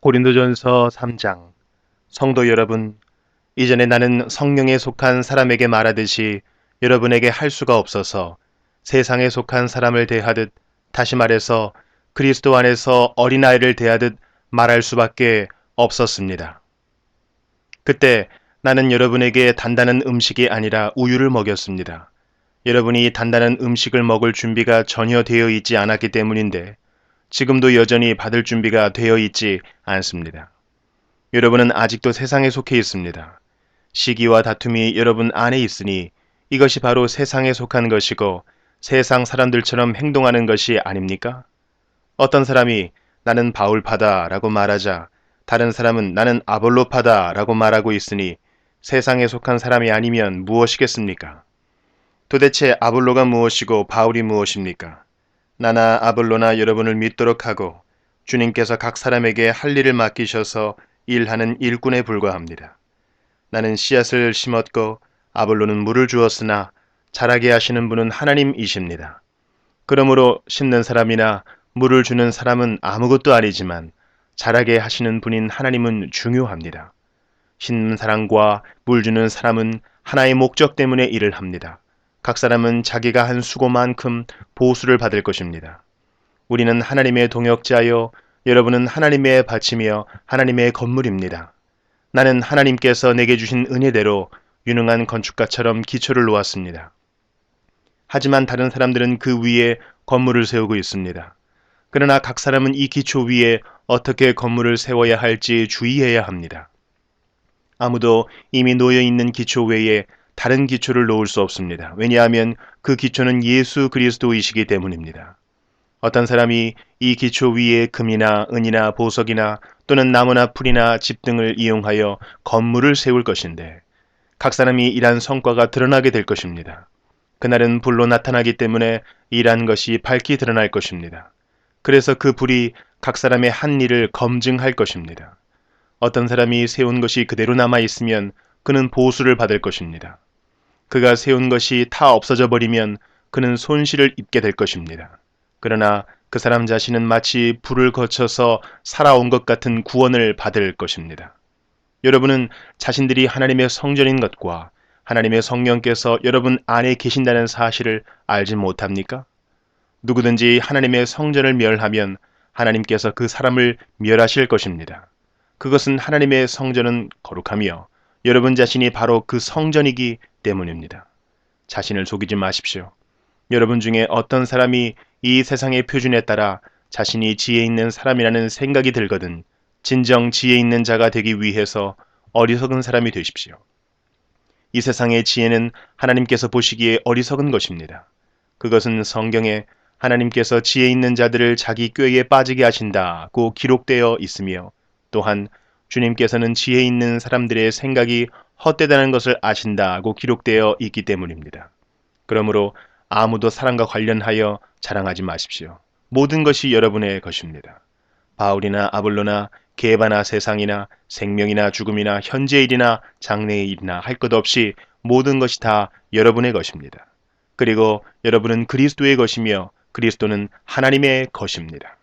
고린도전서 3장 성도 여러분 이전에 나는 성령에 속한 사람에게 말하듯이 여러분에게 할 수가 없어서 세상에 속한 사람을 대하듯 다시 말해서 그리스도 안에서 어린아이를 대하듯 말할 수밖에 없었습니다. 그때 나는 여러분에게 단단한 음식이 아니라 우유를 먹였습니다. 여러분이 단단한 음식을 먹을 준비가 전혀 되어 있지 않았기 때문인데 지금도 여전히 받을 준비가 되어 있지 않습니다. 여러분은 아직도 세상에 속해 있습니다. 시기와 다툼이 여러분 안에 있으니 이것이 바로 세상에 속한 것이고 세상 사람들처럼 행동하는 것이 아닙니까? 어떤 사람이 나는 바울파다 라고 말하자 다른 사람은 나는 아볼로파다 라고 말하고 있으니 세상에 속한 사람이 아니면 무엇이겠습니까? 도대체 아볼로가 무엇이고 바울이 무엇입니까? 나나 아볼로나 여러분을 믿도록 하고 주님께서 각 사람에게 할 일을 맡기셔서 일하는 일꾼에 불과합니다. 나는 씨앗을 심었고 아볼로는 물을 주었으나 자라게 하시는 분은 하나님이십니다. 그러므로 심는 사람이나 물을 주는 사람은 아무것도 아니지만 자라게 하시는 분인 하나님은 중요합니다. 심는 사람과 물 주는 사람은 하나의 목적 때문에 일을 합니다. 각 사람은 자기가 한 수고만큼 보수를 받을 것입니다. 우리는 하나님의 동역자여 여러분은 하나님의 바치며 하나님의 건물입니다. 나는 하나님께서 내게 주신 은혜대로 유능한 건축가처럼 기초를 놓았습니다. 하지만 다른 사람들은 그 위에 건물을 세우고 있습니다. 그러나 각 사람은 이 기초 위에 어떻게 건물을 세워야 할지 주의해야 합니다. 아무도 이미 놓여 있는 기초 외에 다른 기초를 놓을 수 없습니다. 왜냐하면 그 기초는 예수 그리스도이시기 때문입니다. 어떤 사람이 이 기초 위에 금이나 은이나 보석이나 또는 나무나 풀이나 집 등을 이용하여 건물을 세울 것인데 각 사람이 일한 성과가 드러나게 될 것입니다. 그날은 불로 나타나기 때문에 일한 것이 밝히 드러날 것입니다. 그래서 그 불이 각 사람의 한 일을 검증할 것입니다. 어떤 사람이 세운 것이 그대로 남아 있으면 그는 보수를 받을 것입니다. 그가 세운 것이 다 없어져 버리면 그는 손실을 입게 될 것입니다. 그러나 그 사람 자신은 마치 불을 거쳐서 살아온 것 같은 구원을 받을 것입니다. 여러분은 자신들이 하나님의 성전인 것과 하나님의 성령께서 여러분 안에 계신다는 사실을 알지 못합니까? 누구든지 하나님의 성전을 멸하면 하나님께서 그 사람을 멸하실 것입니다. 그것은 하나님의 성전은 거룩하며 여러분 자신이 바로 그 성전이기 때문입니다. 자신을 속이지 마십시오. 여러분 중에 어떤 사람이 이 세상의 표준에 따라 자신이 지혜 있는 사람이라는 생각이 들거든 진정 지혜 있는 자가 되기 위해서 어리석은 사람이 되십시오. 이 세상의 지혜는 하나님께서 보시기에 어리석은 것입니다. 그것은 성경에 하나님께서 지혜 있는 자들을 자기 꾀에 빠지게 하신다고 기록되어 있으며 또한 주님께서는 지혜 있는 사람들의 생각이 헛되다는 것을 아신다고 기록되어 있기 때문입니다. 그러므로 아무도 사랑과 관련하여 자랑하지 마십시오. 모든 것이 여러분의 것입니다. 바울이나 아볼로나 개바나 세상이나 생명이나 죽음이나 현재 일이나 장래의 일이나 할 것 없이 모든 것이 다 여러분의 것입니다. 그리고 여러분은 그리스도의 것이며 그리스도는 하나님의 것입니다.